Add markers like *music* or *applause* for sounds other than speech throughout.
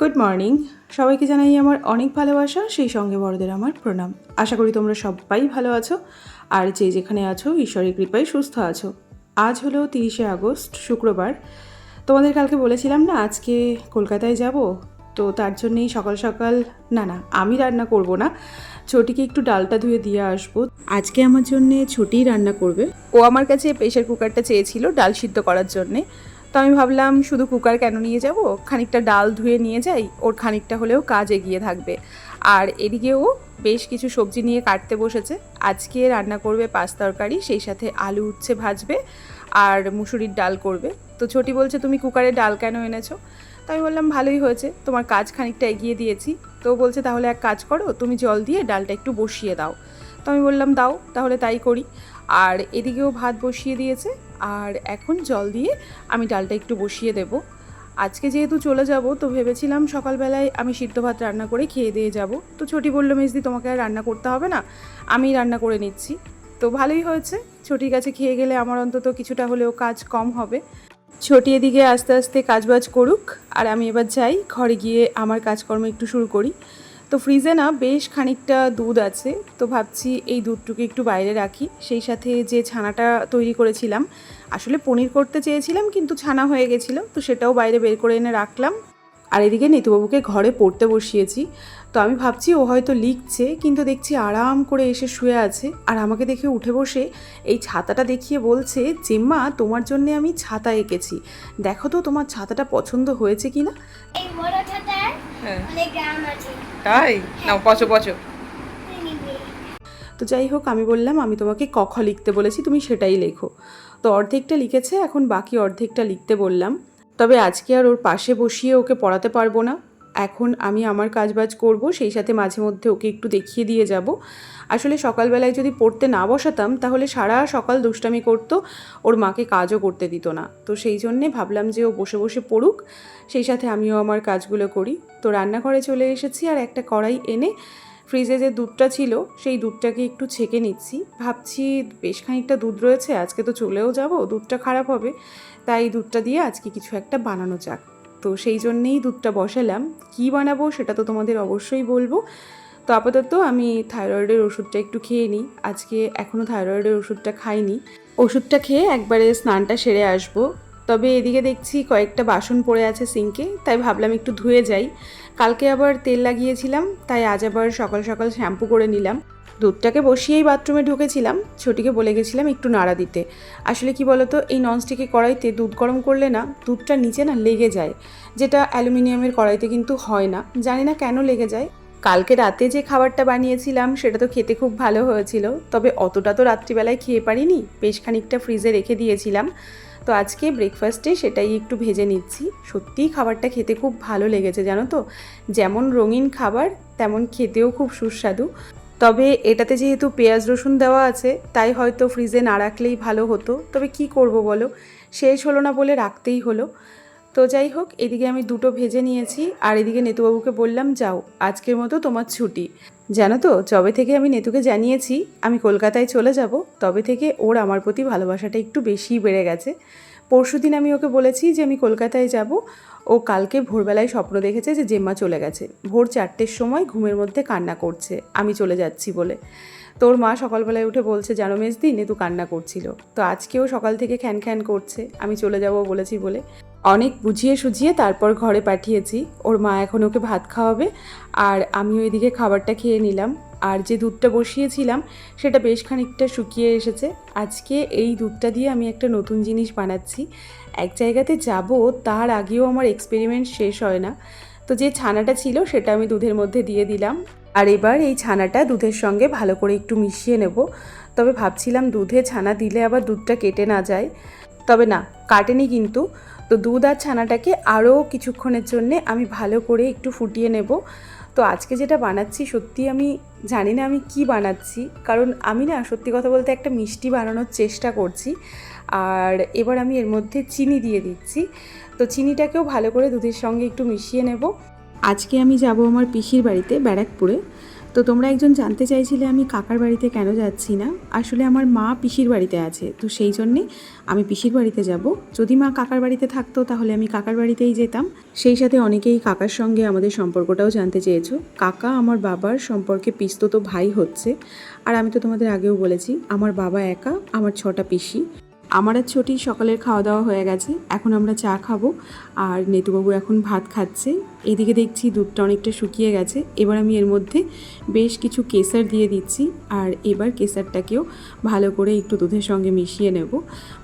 Good morning সবাইকে জানাই আমার অনেক ভালোবাসা, সেই সঙ্গে বড়দের আমার প্রণাম। আশা করি তোমরা সবাই ভালো আছো আর যে যেখানে আছো, ঈশ্বরের কৃপায় সুস্থ আছো। আজ হলো তিরিশে আগস্ট, শুক্রবার। তোমাদের কালকে বলেছিলাম না, আজকে কলকাতায় যাব? তো তার জন্যেই সকাল সকাল, না না, আমি রান্না করব না। ছোটিকে একটু ডালটা ধুয়ে দিয়ে আসব। আজকে আমার জন্যে ছোটিই রান্না করবে। ও আমার কাছে প্রেশার কুকারটা চেয়েছিল ডাল সিদ্ধ করার জন্যে। তো আমি ভাবলাম, শুধু কুকার কেন নিয়ে যাব? খানিকটা ডাল ধুয়ে নিয়ে যাই, ওর খানিকটা হলেও কাজ এগিয়ে থাকবে। আর এদিকেও বেশ কিছু সবজি নিয়ে কাটতে বসেছে। আজকে রান্না করবে পাঁচ তরকারি, সেই সাথে আলু উচ্ছে ভাজবে আর মুসুরির ডাল করবে। তো ছোটি বলছে, তুমি কুকারে ডাল কেন এনেছো? তো আমি বললাম, ভালোই হয়েছে, তোমার কাজ খানিকটা এগিয়ে দিয়েছি। তো বলছে, তাহলে এক কাজ করো, তুমি জল দিয়ে ডালটা একটু বসিয়ে দাও। তো আমি বললাম, দাও, তাহলে তাই করি। আর এদিকেও ভাত বসিয়ে দিয়েছে। আর এখন জল দিয়ে আমি ডালটা একটু বসিয়ে দেব। আজকে যেহেতু চলে যাব, তো ভেবেছিলাম সকালবেলায় আমি সিদ্ধ ভাত রান্না করে খেয়ে দিয়ে যাব। তো ছোটি বলল, মেজদি, তোমাকে আর রান্না করতে হবে না, আমি রান্না করে নিচ্ছি। তো ভালোই হয়েছে, ছোটির কাছে খেয়ে গেলে আমার অন্তত কিছুটা হলেও কাজ কম হবে। ছোটি এদিকে আস্তে আস্তে কাজবাজ করুক, আর আমি এবার যাই ঘরে গিয়ে আমার কাজকর্ম একটু শুরু করি। তো ফ্রিজে না বেশ খানিকটা দুধ আছে তো ভাবছি এই দুধটুকু একটু বাইরে রাখি। সেই সাথে যে ছানাটা তৈরি করেছিলাম আসলে পনির করতে চেয়েছিলাম কিন্তু ছানা হয়ে গেছিল তো সেটাও বাইরে বের করে এনে রাখলাম। আর এদিকে নিতুবাবুকে ঘরে পড়তে বসিয়েছি তো আমি ভাবছি ও হয়তো লিখছে কিন্তু দেখছি আরাম করে এসে শুয়ে আছে। আর আমাকে দেখে উঠে বসে এই ছাতাটা দেখিয়ে বলছে জেম্মা তোমার জন্য আমি ছাতা এঁকেছি। দেখো তো তোমার ছাতাটা পছন্দ হয়েছে কি না এই বড় ছাতার হ্যাঁ। অনেক গ্রাম আছে। তাই? না পচো পচো। তো যাই হোক, আমি বললাম, আমি তোমাকে কখ লিখতে বলেছি, তুমি সেটাই লেখো। তো অর্ধেকটা লিখেছে, এখন বাকি অর্ধেকটা লিখতে বললাম। তবে আজকে আর ওর পাশে বসিয়ে ওকে পড়াতে পারব না। এখন আমি আমার কাজবাজ করব, সেই সাথে মাঝে মধ্যে ওকে একটু দেখিয়ে দিয়ে যাব। আসলে সকালবেলায় যদি পড়তে না বসাতাম, তাহলে সারা সকাল দুষ্টামি করতো, ওর মাকে কাজও করতে দিত না। তো সেই জন্যে ভাবলাম যে ও বসে বসে পড়ুক, সেই সাথে আমিও আমার কাজগুলো করি। তো রান্নাঘরে চলে এসেছি আর একটা কড়াই এনে ফ্রিজে যে দুধটা ছিল, সেই দুধটাকে একটু ছেঁকে নিচ্ছি। ভাবছি বেশ খানিকটা দুধ রয়েছে, আজকে তো চলেও যাব, দুধটা খারাপ হবে। তাই দুধটা দিয়ে আজকে কিছু একটা বানানো যাক। তো সেই জন্যেই দুধটা বসালাম। কী বানাবো সেটা তো তোমাদের অবশ্যই বলব। তো আপাতত আমি থাইরয়েডের ওষুধটা একটু খেয়ে নিই। আজকে এখনও থাইরয়েডের ওষুধটা খাইনি। ওষুধটা খেয়ে একবারে স্নানটা সেরে আসব। তবে এদিকে দেখছি কয়েকটা বাসন পড়ে আছে সিঙ্কে, তাই ভাবলাম একটু ধুয়ে যাই। কালকে আবার তেল লাগিয়েছিলাম, তাই আজ আবার সকাল সকাল শ্যাম্পু করে নিলাম। দুধটাকে বসিয়েই বাথরুমে ঢুকেছিলাম। ছোটিকে বলে গেছিলাম একটু নাড়া দিতে। আসলে কি বলতো, এই ননস্টিকের কড়াইতে দুধ গরম করলে না, দুধটা নিচে না লেগে যায়, যেটা অ্যালুমিনিয়ামের কড়াইতে কিন্তু হয় না। জানি না কেন লেগে যায়। কালকে রাতে যে খাবারটা বানিয়েছিলাম, সেটা তো খেতে খুব ভালো হয়েছিল। তবে অতটা তো রাত্রিবেলায় খেয়ে পারিনি, বেশ খানিকটা ফ্রিজে রেখে দিয়েছিলাম। তো আজকে ব্রেকফাস্টে সেটাই একটু ভেজে নিচ্ছি। সত্যিই খাবারটা খেতে খুব ভালো লেগেছে, জানো তো? যেমন রঙিন খাবার, তেমন খেতেও খুব সুস্বাদু। তবে এটাতে যেহেতু পেঁয়াজ রসুন দেওয়া আছে, তাই হয়তো ফ্রিজে না রাখলেই ভালো হতো। তবে কি করব বলো? শেষ হলো না বলে রাখতেই হলো। তো যাই হোক, এদিকে আমি দুটো ভেজে নিয়েছি, আর এদিকে নেতুবাবুকে বললাম, যাও, আজকের মতো তোমার ছুটি। জানো তো, যবে থেকে আমি নেতুকে জানিয়েছি, আমি কলকাতায় চলে যাব, তবে থেকে ওর আমার প্রতি ভালোবাসাটা একটু বেশিই বেড়ে গেছে। পরশুদিন আমি ওকে বলেছি যে আমি কলকাতায় যাব ও কালকে ভোরবেলায় স্বপ্ন দেখেছে যে জেম্মা চলে গেছে। ভোর চারটের সময় ঘুমের মধ্যে কান্না করছে, আমি চলে যাচ্ছি বলে। তোর মা সকালবেলায় উঠে বলছে, জানো মেজদি, নেতু কান্না করছিল। তো আজকেও সকাল থেকে খ্যান খ্যান করছে, আমি চলে যাব বলেছি বলে। অনেক বুঝিয়ে সুঝিয়ে তারপর ঘরে পাঠিয়েছি। ওর মা এখন ওকে ভাত খাওয়াবে আর আমি ওইদিকে খাবারটা খেয়ে নিলাম। আর যে দুধটা বসিয়েছিলাম, সেটা বেশ খানিকটা শুকিয়ে এসেছে। আজকে এই দুধটা দিয়ে আমি একটা নতুন জিনিস বানাচ্ছি। এক জায়গাতে যাব, তার আগেও আমার এক্সপেরিমেন্ট শেষ হয় না। তো যে ছানাটা ছিল, সেটা আমি দুধের মধ্যে দিয়ে দিলাম। আর এবার এই ছানাটা দুধের সঙ্গে ভালো করে একটু মিশিয়ে নেব। তবে ভাবছিলাম দুধে ছানা দিলে আবার দুধটা কেটে না যায়। তবে না, কাটেনি কিন্তু। তো দুধ আর ছানাটাকে আরও কিছুক্ষণের জন্যে আমি ভালো করে একটু ফুটিয়ে নেব। তো আজকে যেটা বানাচ্ছি, সত্যি আমি জানি না আমি কি বানাচ্ছি। কারণ আমি না, সত্যি কথা বলতে একটা মিষ্টি বানানোর চেষ্টা করছি। আর এবার আমি এর মধ্যে চিনি দিয়ে দিচ্ছি। তো চিনিটাকেও ভালো করে দুধের সঙ্গে একটু মিশিয়ে নেব। আজকে আমি যাব আমার পিসির বাড়িতে, ব্যারাকপুরে। তো তোমরা একজন জানতে চাইছিলে আমি কাকার বাড়িতে কেন যাচ্ছি না? আসলে আমার মা পিসির বাড়িতে আছে, তো সেই জন্যে আমি পিসির বাড়িতে যাব। যদি মা কাকার বাড়িতে থাকতো, তাহলে আমি কাকার বাড়িতেই যেতাম। সেই সাথে অনেকেই কাকার সঙ্গে আমাদের সম্পর্কটাও জানতে চেয়েছো। কাকা আমার বাবার সম্পর্কে পিস্তত ভাই হচ্ছে। আর আমি তো তোমাদের আগেও বলেছি, আমার বাবা একা, আমার ছটা পিসি। আমার আর ছোটি সকালের খাওয়া দাওয়া হয়ে গেছে, এখন আমরা চা খাব। আর নেতুবাবু এখন ভাত খাচ্ছে। এদিকে দেখছি দুধটা অনেকটা শুকিয়ে গেছে। এবার আমি এর মধ্যে বেশ কিছু কেসার দিয়ে দিচ্ছি। আর এবার কেসারটাকেও ভালো করে একটু দুধের সঙ্গে মিশিয়ে নেব।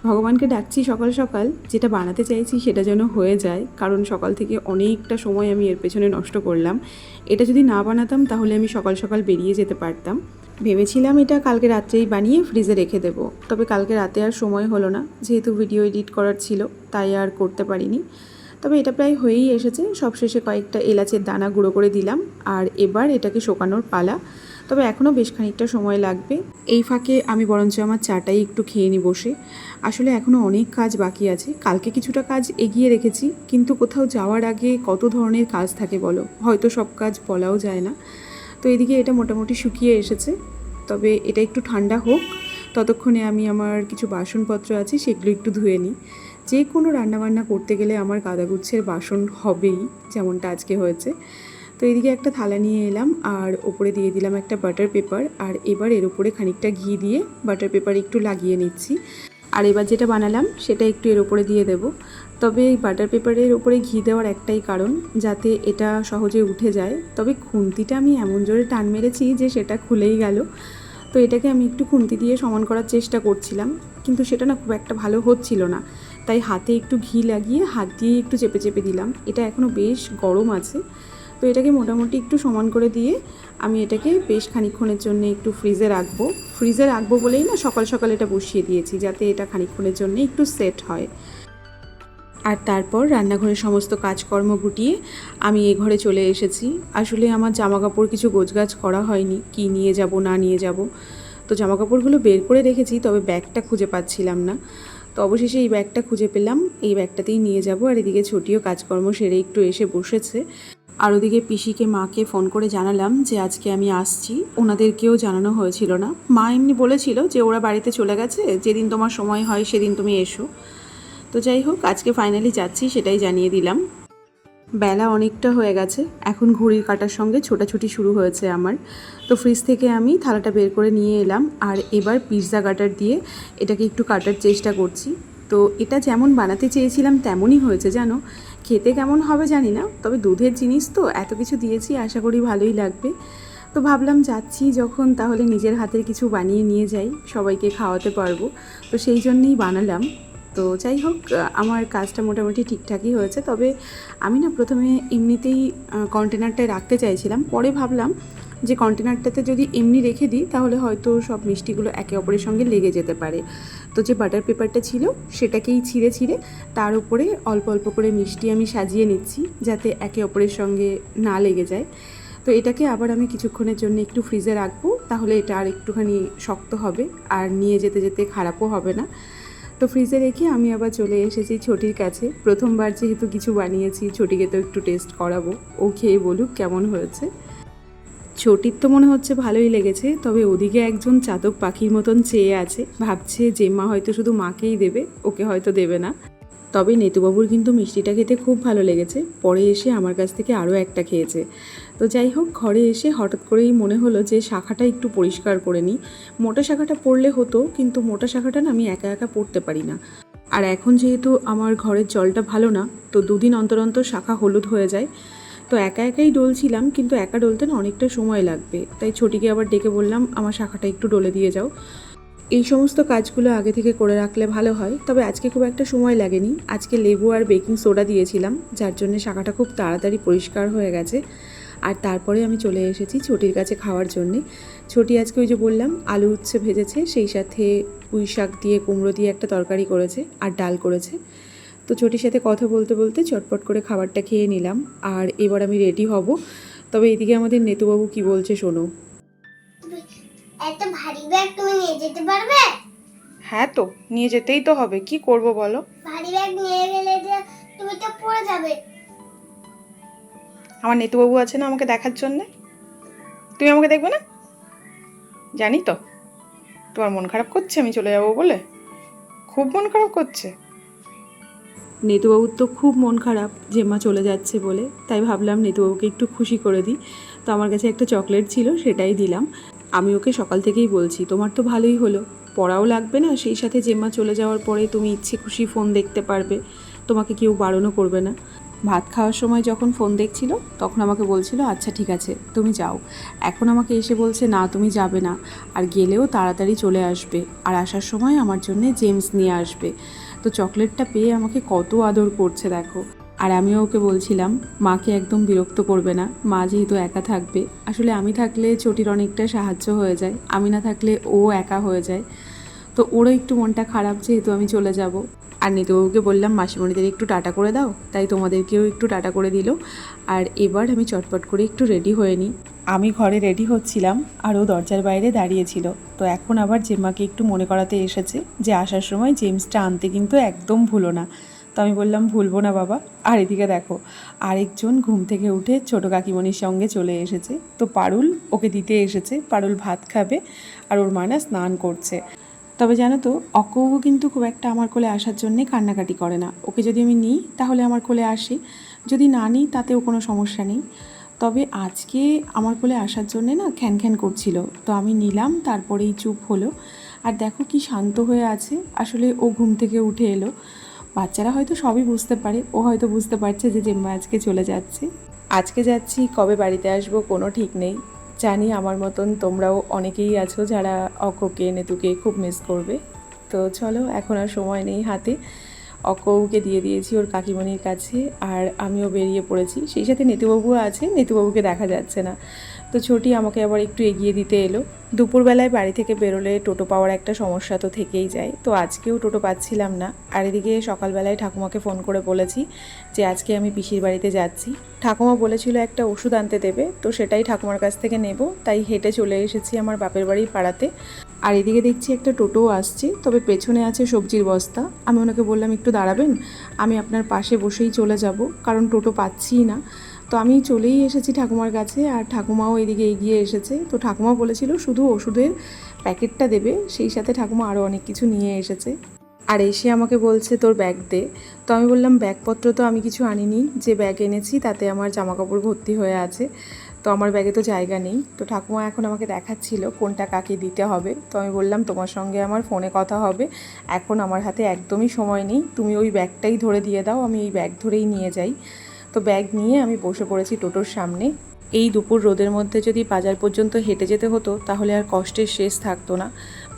ভগবানকে ডাকছি সকাল সকাল। যেটা বানাতে চাইছি সেটা যেন হয়ে যায়। কারণ সকাল থেকে অনেকটা সময় আমি এর পেছনে নষ্ট করলাম। এটা যদি না বানাতাম তাহলে আমি সকাল সকাল বেরিয়ে যেতে পারতাম। ভেবেছিলাম এটা কালকে রাত্রেই বানিয়ে ফ্রিজে রেখে দেবো। তবে কালকে রাতে আর সময় হলো না, যেহেতু ভিডিও এডিট করার ছিল, তাই আর করতে পারিনি। তবে এটা প্রায় হয়েই এসেছে, সবশেষে কয়েকটা এলাচের দানা গুঁড়ো করে দিলাম, আর এবার এটাকে শোকানোর পালা। তবে এখনও বেশ খানিকটা সময় লাগবে। এই ফাঁকে আমি বরঞ্চ আমার চাটাই একটু খেয়ে নিই বসে। আসলে এখনও অনেক কাজ বাকি আছে, কালকে কিছুটা কাজ এগিয়ে রেখেছি, কিন্তু কোথাও যাওয়ার আগে কত ধরনের কাজ থাকে বলো? হয়তো সব কাজ বলাও যায় না। তো এদিকে এটা মোটামুটি শুকিয়ে এসেছে। তবে এটা একটু ঠান্ডা হোক, ততক্ষণে আমি আমার কিছু বাসনপত্র আছে সেগুলো একটু ধুয়ে নিই। যে কোনো রান্নাবান্না করতে গেলে আমার গাদাগুচ্ছের বাসন হবেই, যেমনটা আজকে হয়েছে। তো এদিকে একটা থালা নিয়ে এলাম, আর ওপরে দিয়ে দিলাম একটা বাটার পেপার, আর এবার এর উপরে খানিকটা ঘি দিয়ে বাটার পেপার একটু লাগিয়ে নিচ্ছি। আর এবার যেটা বানালাম সেটা একটু এর উপরে দিয়ে দেব। তবে এই বাটার পেপারের উপরে ঘি দেওয়ার একটাই কারণ, যাতে এটা সহজে উঠে যায়। তবে খুন্তিটা আমি এমন জোরে টান মেরেছি যে সেটা খুলেই গেল। তো এটাকে আমি একটু খুন্তি দিয়ে সমান করার চেষ্টা করছিলাম, কিন্তু সেটা না খুব একটা ভালো হচ্ছিল না। তাই হাতে একটু ঘি লাগিয়ে হাত দিয়ে একটু চেপে চেপে দিলাম। এটা এখনও বেশ গরম আছে। তো এটাকে মোটামুটি একটু সমান করে দিয়ে আমি এটাকে বেশ খানিক্ষণের জন্য একটু ফ্রিজে রাখব। ফ্রিজে রাখব বলেই না সকাল সকাল এটা বসিয়ে দিয়েছি, যাতে এটা খানিক্ষণের জন্য একটু সেট হয়। আর তারপর রান্নাঘরের সমস্ত কাজকর্ম গুটিয়ে আমি এ ঘরে চলে এসেছি। আসলে আমার জামা কাপড় কিছু গোছগাছ করা হয়নি, কি নিয়ে যাব, না নিয়ে যাব। তো জামা কাপড়গুলো বের করে রেখেছি, তবে ব্যাগটা খুঁজে পাচ্ছিলাম না। তো অবশেষে এই ব্যাগটা খুঁজে পেলাম, এই ব্যাগটাতেই নিয়ে যাব। আর এদিকে ছোটিও কাজকর্ম সেরে একটু এসে বসেছে। আর ওদিকে পিসিকে, মাকে ফোন করে জানালাম যে আজকে আমি আসছি। ওনাদেরকেও জানানো হয়েছিল না। মা এমনি বলেছিল যে ওরা বাড়িতে চলে গেছে, যেদিন তোমার সময় হয় সেদিন তুমি এসো। তো যাই হোক, আজকে ফাইনালি যাচ্ছি, সেটাই জানিয়ে দিলাম। বেলা অনেকটা হয়ে গেছে, এখন ঘড়ির কাটার সঙ্গে ছোটাছুটি শুরু হয়েছে আমার। তো ফ্রিজ থেকে আমি থালাটা বের করে নিয়ে এলাম, আর এবার পিৎজা কাটার দিয়ে এটাকে একটু কাটার চেষ্টা করছি। তো এটা যেমন বানাতে চেয়েছিলাম, তেমনই হয়েছে, জানো? খেতে কেমন হবে জানি না, তবে দুধের জিনিস তো, এত কিছু দিয়েছি, আশা করি ভালোই লাগবে। তো ভাবলাম যাচ্ছি যখন, তাহলে নিজের হাতের কিছু বানিয়ে নিয়ে যাই, সবাইকে খাওয়াতে পারব। তো সেই জন্যেই বানালাম। তো যাই হোক আমার কাজটা মোটামুটি ঠিকঠাকই হয়েছে। তবে আমি না প্রথমে এমনিতেই কন্টেনারটায় রাখতে চাইছিলাম। পরে ভাবলাম যে কন্টেনারটাতে যদি এমনি রেখে দিই, তাহলে হয়তো সব মিষ্টিগুলো একে অপরের সঙ্গে লেগে যেতে পারে। তো যে বাটার পেপারটা ছিল, সেটাকেই ছিঁড়ে ছিঁড়ে তার উপরে অল্প অল্প করে মিষ্টি আমি সাজিয়ে নিচ্ছি, যাতে একে অপরের সঙ্গে না লেগে যায়। তো এটাকে আবার আমি কিছুক্ষণের জন্য একটু ফ্রিজে রাখব, তাহলে এটা আর একটুখানি শক্ত হবে, আর নিয়ে যেতে যেতে খারাপও হবে না। তো ফ্রিজে রেখে আমি আবার চলে এসেছি ছোটির কাছে। প্রথমবার যেহেতু কিছু বানিয়েছি, ছোটিকে তো একটু টেস্ট করাবো। ও খেয়ে বলুক কেমন হয়েছে। ছোটির তো মনে হচ্ছে ভালোই লেগেছে, তবে ওদিকে একজন চাতক পাখির মতন চেয়ে আছে। ভাবছে যে মা হয়তো শুধু মাকেই দেবে, ওকে হয়তো দেবে না। তবে নেতুবাবুর কিন্তু মিষ্টিটা খেতে খুব ভালো লেগেছে। পরে এসে আমার কাছ থেকে আরও একটা খেয়েছে। তো যাই হোক, ঘরে এসে হঠাৎ করেই মনে হলো যে শাখাটা একটু পরিষ্কার করে নিই। মোটা শাখাটা পড়লে হতো, কিন্তু মোটা শাখাটা না আমি একা একা পড়তে পারি না। আর এখন যেহেতু আমার ঘরের জলটা ভালো না, তো দুদিন অন্তর অন্তর শাখা হলুদ হয়ে যায়। তো একা একাই ডলছিলাম, কিন্তু একা ডলতে না অনেকটা সময় লাগবে। তাই ছোটিকে আবার ডেকে বললাম, আমার শাখাটা একটু ডলে দিয়ে যাও। এই সমস্ত কাজগুলো আগে থেকে করে রাখলে ভালো হয়, তবে আজকে খুব একটা সময় লাগেনি। আজকে লেবু আর বেকিং সোডা দিয়েছিলাম, যার জন্য শাখাটা খুব তাড়াতাড়ি পরিষ্কার হয়ে গেছে। আর তারপরে আমি চলে এসেছি ছোটির কাছে খাওয়ার জন্যে। ছোটি আজকে ওই যে বললাম আলু উচ্ছে ভেজেছে সেই সাথে পুঁই শাক দিয়ে কুমড়ো দিয়ে একটা তরকারি করেছে আর ডাল করেছে। তো ছোটির সাথে কথা বলতে বলতে চটপট করে খাবারটা খেয়ে নিলাম আর এবার আমি রেডি হব। তবে এদিকে আমাদের নেতুবাবু কি বলছে শোনো। এত ভারী ব্যাগ তুমি নিয়ে যেতে পারবে? হ্যাঁ তো নিয়ে যেতেই তো হবে। কি করব বলো? ভারী ব্যাগ নিয়ে গেলে তুমি তো পড়ে যাবে। আমার নেতুবাবু আছে না আমাকে দেখার জন্যে? তুমি আমাকে দেখবে না? জানি তো। তোমার মন খারাপ করছে, আমি চলে যাব বলে? খুব মন খারাপ করছে। নেতুবাবুর তো খুব মন খারাপ যে মা চলে যাচ্ছে বলে। তাই ভাবলাম নেতুবাবুকে একটু খুশি করে দিই। তো আমার কাছে একটা চকলেট ছিল, সেটাই দিলাম। আমি ওকে সকাল থেকেই বলছি, তোমার তো ভালোই হলো। পড়াও লাগবে না, সেই সাথে জেম্মা চলে যাওয়ার পরে তুমি ইচ্ছে খুশি ফোন দেখতে পারবে। তোমাকে কেউ বারণও করবে না। ভাত খাওয়ার সময় যখন ফোন দেখছিল, তখন আমাকে বলছিল আচ্ছা ঠিক আছে, তুমি যাও। এখন আমাকে এসে বলছে, না, তুমি যাবে না। আর গেলেও তাড়াতাড়ি চলে আসবে। আর আসার সময় আমার জন্য জেমস নিয়ে আসবে। তো চকলেটটা পেয়ে আমাকে কত আদর করছে, দেখো। আর আমিও ওকে বলছিলাম, মাকে একদম বিরক্ত করবে না। মা যেহেতু একা থাকবে, আসলে আমি থাকলে চটির অনেকটা সাহায্য হয়ে যায়। আমি না থাকলে ও একা হয়ে যায়। তো ওরও একটু মনটা খারাপ, যেহেতু আমি চলে যাব। আর নিতুবাবুকে বললাম, মাসিমণিদের একটু টাটা করে দাও। তাই তোমাদেরকেও একটু টাটা করে দিল। আর এবার আমি চটপট করে একটু রেডি হয়ে নিই। আমি ঘরে রেডি হচ্ছিলাম, আর ও দরজার বাইরে দাঁড়িয়েছিল তো এখন আবার জেম্মাকে একটু মনে করাতে এসেছে যে, আসার সময় জেমসটা আনতে কিন্তু একদম ভুলো না। তো আমি বললাম, ভুলবো না বাবা। আর এদিকে দেখো, আরেকজন ঘুম থেকে উঠে ছোট কাকিমণির সঙ্গে চলে এসেছে। তো পারুল ওকে দিতে এসেছে। পারুল ভাত খাবে, আর ওর মা না স্নান করছে। তবে জানো তো অকৌও কিন্তু খুব একটা আমার কোলে আসার জন্যে কান্নাকাটি করে না। ওকে যদি আমি নিই, তাহলে আমার কোলে আসি। যদি না নিই, তাতেও কোনো সমস্যা নেই। তবে আজকে আমার কোলে আসার জন্যে না খ্যান খ্যান করছিল। তো আমি নিলাম, তারপরেই চুপ হলো। আর দেখো কি শান্ত হয়ে আছে। আসলে ও ঘুম থেকে উঠে এলো। বাচ্চারা হয়তো সবই বুঝতে পারে। ও হয়তো বুঝতে পারছে যে জেম্মা আজকে চলে যাচ্ছে। আজকে যাচ্ছি, কবে বাড়িতে আসব, কোনো ঠিক নেই। জানি আমার মতন তোমরাও অনেকেই আছো যারা অককে, নেতুকে খুব মিস করবে। তো চলো, এখন আর সময় নেই হাতে। অকৌকে দিয়ে দিয়েছি ওর কাকিমণির কাছে আর আমিও বেরিয়ে পড়েছি। সেই সাথে নেতুবাবুও আছে, নেতুবাবুকে দেখা যাচ্ছে না। তো ছোটি আমাকে আবার একটু এগিয়ে দিতে এলো। দুপুরবেলায় বাড়ি থেকে বেরোলে টোটো পাওয়ার একটা সমস্যা তো থেকেই যায়। তো আজকেও টোটো পাচ্ছিলাম না। আর এদিকে সকালবেলায় ঠাকুমাকে ফোন করে বলেছি যে, আজকে আমি পিসির বাড়িতে যাচ্ছি। ঠাকুমা বলেছিল, একটা ওষুধ আনতে দেবে। তো সেটাই ঠাকুমার কাছ থেকে নেব। তাই হেঁটে চলে এসেছি আমার বাপের বাড়ির পাড়াতে। আর এদিকে দেখছি একটা টোটোও আসছে, তবে পেছনে আছে সবজির বস্তা। আমি ওনাকে বললাম, একটু দাঁড়াবেন? আমি আপনার পাশে বসেই চলে যাব, কারণ টোটো পাচ্ছিই না। তো আমি চলেই এসেছি ঠাকুমার কাছে, আর ঠাকুমাও এদিকে এগিয়ে এসেছে। তো ঠাকুমা বলেছিল, শুধু ওষুধের প্যাকেটটা দেবে, সেই সাথে ঠাকুমা আরও অনেক কিছু নিয়ে এসেছে। আর এসে আমাকে বলছে, তোর ব্যাগ দে। তো আমি বললাম, ব্যাগপত্র তো আমি কিছু আনিনি, যে ব্যাগ এনেছি, তাতে আমার জামাকাপড় ভর্তি হয়ে আছে। তো আমার ব্যাগে তো জায়গা নেই। তো ঠাকুমা এখন আমাকে দেখাচ্ছিল কোনটা কাকে দিতে হবে। তো আমি বললাম, তোমার সঙ্গে আমার ফোনে কথা হবে। এখন আমার হাতে একদমই সময় নেই। তুমি ওই ব্যাগটাই ধরে দিয়ে দাও, আমি এই ব্যাগ ধরেই নিয়ে যাই। তো ব্যাগ নিয়ে আমি বসে পড়েছি টোটোর সামনে। এই দুপুর রোদের মধ্যে যদি বাজার পর্যন্ত হেঁটে যেতে হতো, তাহলে আর কষ্টের শেষ থাকতো না।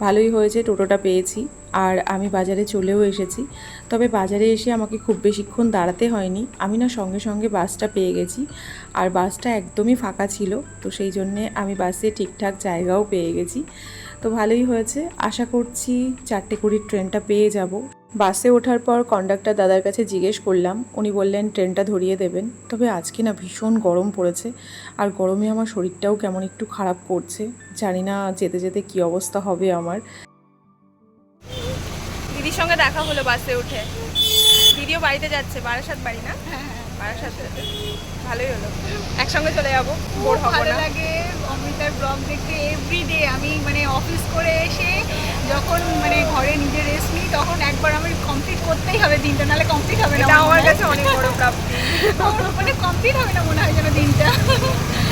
ভালোই হয়েছে, টোটোটা পেয়েছি আর আমি বাজারে চলেও এসেছি। তবে বাজারে এসে আমাকে খুব বেশিক্ষণ দাঁড়াতে হয়নি। আমি না সঙ্গে সঙ্গে বাসটা পেয়ে গেছি আর বাসটা একদমই ফাঁকা ছিল, তো সেই জন্যে আমি বাসে ঠিকঠাক জায়গাও পেয়ে গেছি। তো ভালোই হয়েছে। আশা করছি চারটে কুড়ির ট্রেনটা পেয়ে যাব। বাসে ওঠার পর কন্ডাক্টর দাদার কাছে জিজ্ঞেস করলাম উনি বললেন ট্রেনটা ধরিয়ে দেবেন। তবে আজকে না ভীষণ গরম পড়েছে আর গরমে আমার শরীরটাও কেমন একটু খারাপ করছে। জানি না যেতে যেতে কী অবস্থা হবে আমার। দিদির সঙ্গে দেখা হলো বাসে উঠে। দিদিও বাড়িতে যাচ্ছে বারাসাত বাড়ি না? বারাসাত। ভালোই হলো। একসঙ্গে চলে যাব বোর হব ভালো না। লাগে অমৃতার ব্লগ দেখতে এভরিডে আমি মানে অফিস করে এসে যখন মানে ঘরে নিজে রেস্ট নিই তখন একবার আমি কমপ্লিট করতেই হবে দিনটা নাহলে কমপ্লিট হবে না এটা আমার কাছে অনেক বড় প্রাপ্তি। *laughs* আমার মানে কমপ্লিট হবে না মনে হয় যেন দিনটা।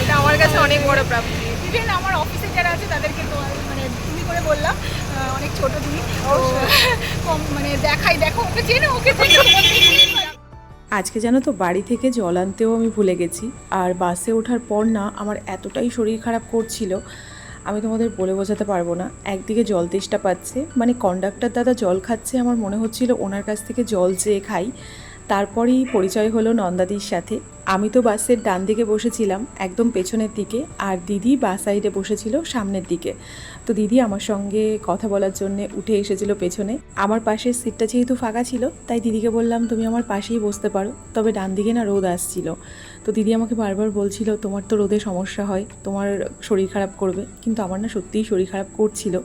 এটা আমার কাছে অনেক বড় প্রাপ্তি। ইভেন আমার অফিসে যারা আছে তাদেরকে তো মানে তুমি করে বললাম অনেক ছোট তুমি। কম মানে দেখাই দেখো ওকে চেনো ওকে চেনো আজকে জানো তো বাড়ি থেকে জল আনতেও আমি ভুলে গেছি, আর বাসে ওঠার পর না আমার এতটাই শরীর খারাপ করছিল, আমি তোমাদের বলে বোঝাতে পারব না। একদিকে জল তেষ্টা পাচ্ছে মানে কন্ডাক্টর দাদা জল খাচ্ছে, আমার মনে হচ্ছিল ওনার কাছ থেকে জল চেয়ে খাই তারপরেই পরিচয় হলো নন্দাদির সাথে। আমি তো বাসের ডান দিকে বসেছিলাম, একদম পেছনের দিকে, আর দিদি বাস সাইডে বসেছিল সামনের দিকে। তো দিদি আমার সঙ্গে কথা বলার জন্য উঠে এসেছিল পেছনে। আমার পাশের সিটটা যেহেতু ফাঁকা ছিল, তাই দিদিকে বললাম, তুমি আমার পাশেই বসতে পারো। তবে ডান দিকে না রোদ আসছিল। তো দিদি আমাকে বারবার বলছিল, তোমার তো রোদে সমস্যা হয়, তোমার শরীর খারাপ করবে। কিন্তু আমার না সত্যিই শরীর খারাপ করছিল।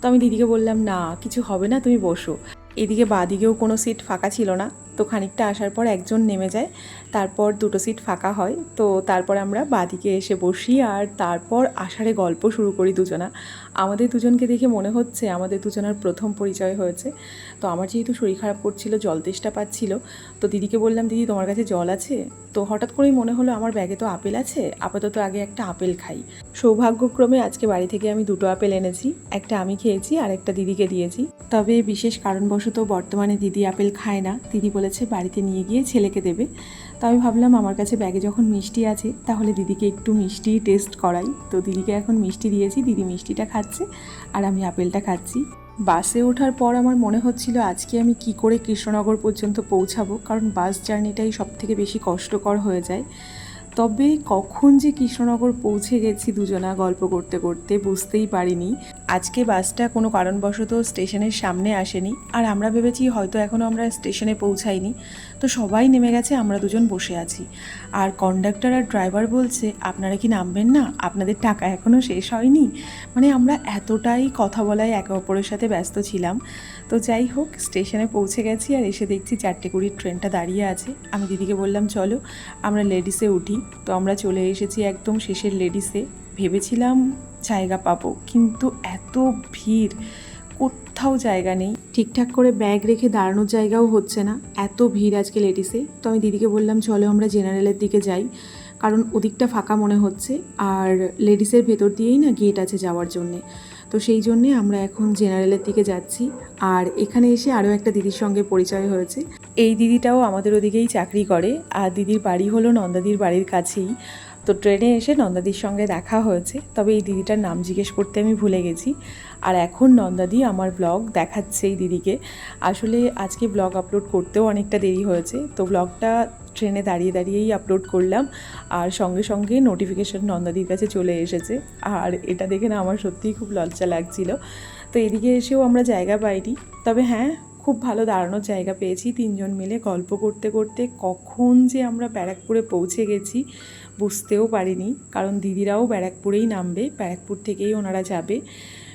তো আমি দিদিকে বললাম, না, কিছু হবে না, তুমি বসো। এদিকে বাদিকেও কোনো সিট ফাঁকা ছিল না। তো খানিকটা আসার পর একজন নেমে যায়, তারপর দুটো সিট ফাঁকা হয়। তো তারপর আমরা বাদিকে এসে বসি আর তারপর আষাঢ়ে গল্প শুরু করি দুজনা। আমাদের দুজনকে দেখে মনে হচ্ছে আমাদের দুজনার প্রথম পরিচয় হয়েছে। তো আমার যেহেতু শরীর খারাপ করছিল, জল তেষ্টা পাচ্ছিল, তো দিদিকে বললাম, দিদি, তোমার কাছে জল আছে? তো হঠাৎ করেই মনে হলো, আমার ব্যাগে তো আপেল আছে, আপাতত আগে একটা আপেল খাই। সৌভাগ্যক্রমে আজকে বাড়ি থেকে আমি দুটো আপেল এনেছি, একটা আমি খেয়েছি আর একটা দিদিকে দিয়েছি। তবে বিশেষ কারণবশত বর্তমানে দিদি আপেল খায় না। দিদি বলেছে, বাড়িতে নিয়ে গিয়ে ছেলেকে দেবে। তো আমি ভাবলাম, আমার কাছে ব্যাগে যখন মিষ্টি আছে, তাহলে দিদিকে একটু মিষ্টি টেস্ট করাই। তো দিদিকে এখন মিষ্টি দিয়েছি, দিদি মিষ্টিটা খাচ্ছে, আর আমি আপেলটা খাচ্ছি। বাসে ওঠার পর আমার মনে হচ্ছিল, আজকে আমি কি করে কৃষ্ণনগর পর্যন্ত পৌঁছাবো? কারণ বাস জার্নিটাই সব থেকে বেশি কষ্টকর হয়ে যায়। তবে কখন যে কৃষ্ণনগর পৌঁছে গেছি দুজনা গল্প করতে করতে বুঝতেই পারিনি। আজকে বাসটা কোনো কারণবশত স্টেশনের সামনে আসেনি। আর আমরা ভেবেছি হয়তো এখনও আমরা স্টেশনে পৌঁছাইনি। তো সবাই নেমে গেছে, আমরা দুজন বসে আছি। আর কন্ডাক্টর আর ড্রাইভার বলছে, আপনারা কি নামবেন না? আপনাদের টাকা এখনও শেষ হয়নি? মানে আমরা এতটাই কথা বলায় একে অপরের সাথে ব্যস্ত ছিলাম। তো যাই হোক, স্টেশনে পৌঁছে গেছি আর এসে দেখছি চারটে কুড়ির ট্রেনটা দাঁড়িয়ে আছে। আমি দিদিকে বললাম, চলো, আমরা লেডিসে উঠি। তো আমরা চলে এসেছি একদম শেষের লেডিসে। ভেবেছিলাম জায়গা পাবো, কিন্তু এত ভিড়। কোথাও জায়গা নেই। ঠিকঠাক করে ব্যাগ রেখে দাঁড়ানোর জায়গাও হচ্ছে না। এত ভিড় আজকে লেডিসে। তো আমি দিদিকে বললাম, চলো আমরা জেনারেলের দিকে যাই। কারণ ওদিকটা ফাঁকা মনে হচ্ছে। আর লেডিসের ভেতর দিয়েই না গেট আছে যাওয়ার জন্যে। তো সেই জন্যে আমরা এখন জেনারেলের দিকে যাচ্ছি। আর এখানে এসে আরও একটা দিদির সঙ্গে পরিচয় হয়েছে। এই দিদিটাও আমাদের ওদিকেই চাকরি করে। আর দিদির বাড়ি হলো নন্দাদির বাড়ির কাছেই। তো ট্রেনে এসে নন্দাদির সঙ্গে দেখা হয়েছে। তবে এই দিদিটার নাম জিজ্ঞেস করতে আমি ভুলে গেছি। আর এখন নন্দাদি আমার ব্লগ দেখাচ্ছে এই দিদিকে। আসলে আজকে ব্লগ আপলোড করতেও অনেকটা দেরি হয়েছে। তো ব্লগটা ট্রেনে দাঁড়িয়ে দাঁড়িয়েই আপলোড করলাম। আর সঙ্গে সঙ্গে নোটিফিকেশন নন্দাদির কাছে চলে এসেছে। আর এটা দেখে না আমার সত্যিই খুব লজ্জা লাগছিল। তো এদিকে এসেও আমরা জায়গা পাইনি। তবে হ্যাঁ খুব ভালো দাঁড়ানোর জায়গা পেয়েছি। তিনজন মিলে গল্প করতে করতে কখন যে আমরা ব্যারাকপুরে পৌঁছে গেছি বুঝতেও পারিনি। কারণ দিদিরাও ব্যারাকপুরেই নামবে, ব্যারাকপুর থেকেই ওনারা যাবে।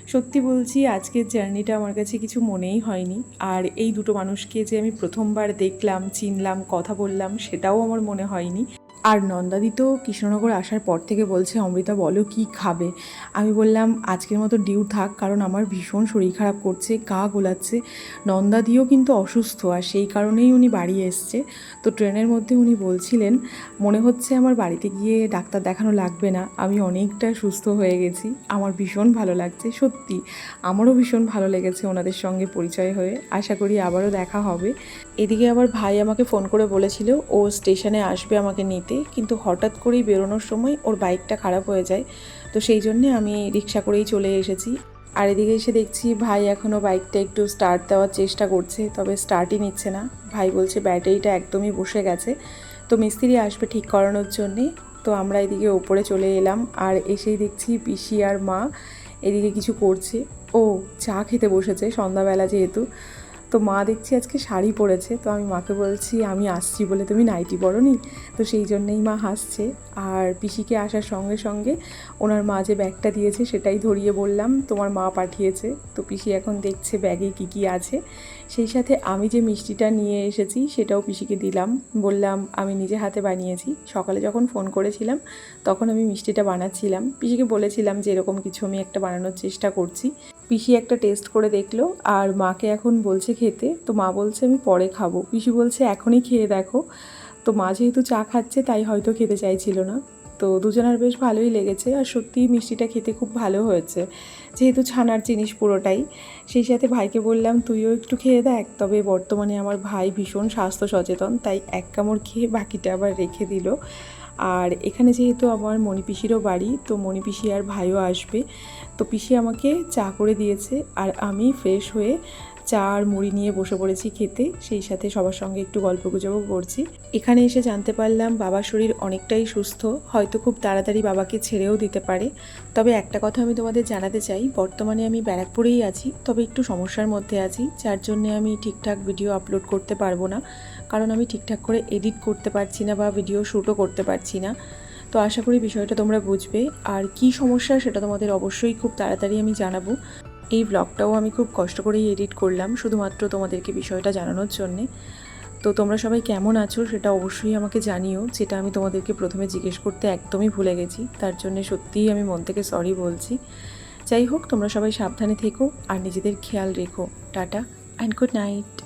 সত্যি বলছি, আজকের জার্নিটা আমার কাছে কিছু মনেই হয়নি। আর এই দুটো মানুষকে যে আমি প্রথমবার দেখলাম, চিনলাম, কথা বললাম, সেটাও আমার মনে হয়নি। আর নন্দাদি তো কৃষ্ণনগর আসার পর থেকে বলছে, অমৃতা, বলো কি খাবে? আমি বললাম, আজকের মতো ডিউ থাক, কারণ আমার ভীষণ শরীর খারাপ করছে, গা গোলাচ্ছে। নন্দাদিও কিন্তু অসুস্থ, আর সেই কারণেই উনি বাড়ি এসছে। তো ট্রেনের মধ্যে উনি বলছিলেন, মনে হচ্ছে আমার বাড়িতে গিয়ে ডাক্তার দেখানো লাগবে না। আমি অনেকটা সুস্থ হয়ে গেছি। আমার ভীষণ ভালো লাগছে, সত্যি। আমারও ভীষণ ভালো লেগেছে ওনাদের সঙ্গে পরিচয় হয়ে। আশা করি আবারও দেখা হবে। এদিকে আবার ভাই আমাকে ফোন করে বলেছিল, ও স্টেশনে আসবে আমাকে নিতে। কিন্তু হঠাৎ করেই বেরোনোর সময় ওর বাইকটা খারাপ হয়ে যায়। তো সেই জন্যে আমি রিক্সা করেই চলে এসেছি। আর এদিকে এসে দেখছি ভাই এখনও বাইকটা একটু স্টার্ট দেওয়ার চেষ্টা করছে, তবে স্টার্টই নিচ্ছে না। ভাই বলছে ব্যাটারিটা একদমই বসে গেছে। তো মিস্ত্রি আসবে ঠিক করানোর জন্যে। তো আমরা এদিকে ওপরে চলে এলাম, আর এসেই দেখছি পিসি আর মা এদিকে কিছু করছে। ও চা খেতে বসেছে সন্ধ্যাবেলা যেহেতু। তো মা দেখছি আজকে শাড়ি পরেছে, তো আমি মাকে বলছি, আমি আসছি বলে তুমি নাইটি পরনি? তো সেই জন্যেই মা হাসছে। আর পিসিকে আসার সঙ্গে সঙ্গে ওনার মা যে ব্যাগটা দিয়েছে সেটাই ধরিয়ে বললাম, তোমার মা পাঠিয়েছে। তো পিসি এখন দেখছে ব্যাগে কি কি আছে। সেই সাথে আমি যে মিষ্টিটা নিয়ে এসেছি সেটাও পিসিকে দিলাম। বললাম, আমি নিজে হাতে বানিয়েছি। সকালে যখন ফোন করেছিলাম, তখন আমি মিষ্টিটা বানাচ্ছিলাম। পিসিকে বলেছিলাম যে এরকম কিছু আমি একটা বানানোর চেষ্টা করছি। পিসি একটা টেস্ট করে দেখল, আর মাকে এখন বলছে খেতে, তো মা বলছে আমি পরে খাব। পিসি বলছে, এখনই খেয়ে দেখো। তো মা যেহেতু চা খাচ্ছে, তাই হয়তো খেতে চাইছিল না। তো দুজনের বেশ ভালোই লেগেছে, আর সত্যিই মিষ্টিটা খেতে খুব ভালো হয়েছে। যেহেতু ছানার জিনিস পুরোটাই, সেই সাথে ভাইকে বললাম, তুইও একটু খেয়ে দেখ। তবে বর্তমানে আমার ভাই ভীষণ স্বাস্থ্য সচেতন, তাই এক কামড় খেয়ে বাকিটা আবার রেখে দিল। আর এখানে যেহেতু আমার মণিপিসিরও বাড়ি, তো মণিপিসি আর ভাইও আসবে। তো পিসি আমাকে চা করে দিয়েছে আর আমি ফ্রেশ হয়ে চা আর মুড়ি নিয়ে বসে পড়েছি খেতে, সেই সাথে সবার সঙ্গে একটু গল্প গুজবও করছি। এখানে এসে জানতে পারলাম বাবার শরীর অনেকটাই সুস্থ, হয়তো খুব তাড়াতাড়ি বাবাকে ছেড়েও দিতে পারে। তবে একটা কথা আমি তোমাদের জানাতে চাই, বর্তমানে আমি ব্যারাকপুরেই আছি, তবে একটু সমস্যার মধ্যে আছি, যার জন্যে আমি ঠিকঠাক ভিডিও আপলোড করতে পারব না। কারণ আমি ঠিকঠাক করে এডিট করতে পারছি না বা ভিডিও শ্যুটও করতে পারছি না। তো আশা করি বিষয়টা তোমরা বুঝবে। আর কি সমস্যা সেটা তোমাদের অবশ্যই খুব তাড়াতাড়ি আমি জানাব। এই ব্লগটাও আমি খুব কষ্ট করেই এডিট করলাম, শুধুমাত্র তোমাদেরকে বিষয়টা জানানোর জন্যে। তো তোমরা সবাই কেমন আছো সেটা অবশ্যই আমাকে জানিও, যেটা আমি তোমাদেরকে প্রথমে জিজ্ঞেস করতে একদমই ভুলে গেছি। তার জন্য সত্যিই আমি মন থেকে সরি বলছি। যাই হোক, তোমরা সবাই সাবধানে থেকো আর নিজেদের খেয়াল রেখো। Tata and good night